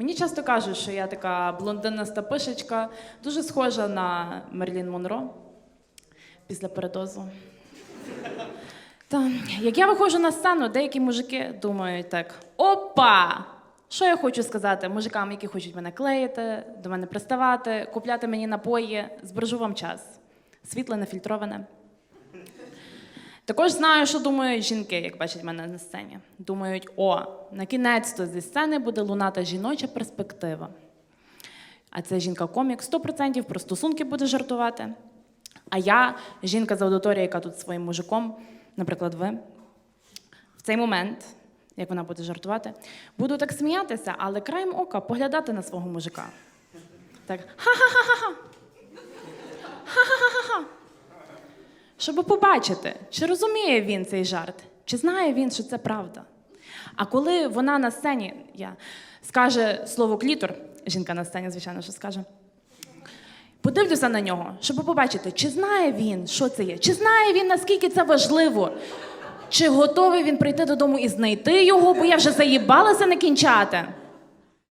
Мені часто кажуть, що я така блондиниста пишечка, дуже схожа на Мерлін Монро після передозу. Та, як я виходжу на сцену, деякі мужики думають так: опа! Що я хочу сказати мужикам, які хочуть мене клеїти, до мене приставати, купляти мені напої, збережу вам час. Світло нефільтроване. Також знаю, що думають жінки, як бачать мене на сцені. Думають, о, на кінець-то зі сцени буде лунати жіноча перспектива. А це жінка-комік 100% про стосунки буде жартувати. А я, жінка з аудиторії, яка тут своїм мужиком, наприклад, ви, в цей момент, як вона буде жартувати, буду так сміятися, але краєм ока поглядати на свого мужика. Так, ха-ха-ха-ха. Щоб побачити, чи розуміє він цей жарт, чи знає він, що це правда. А коли вона на сцені я, скаже слово клітор, жінка на сцені, звичайно, що скаже. Подивлюся на нього, щоб побачити, чи знає він, що це є, чи знає він, наскільки це важливо, чи готовий він прийти додому і знайти його, бо я вже заїбалася не кінчати.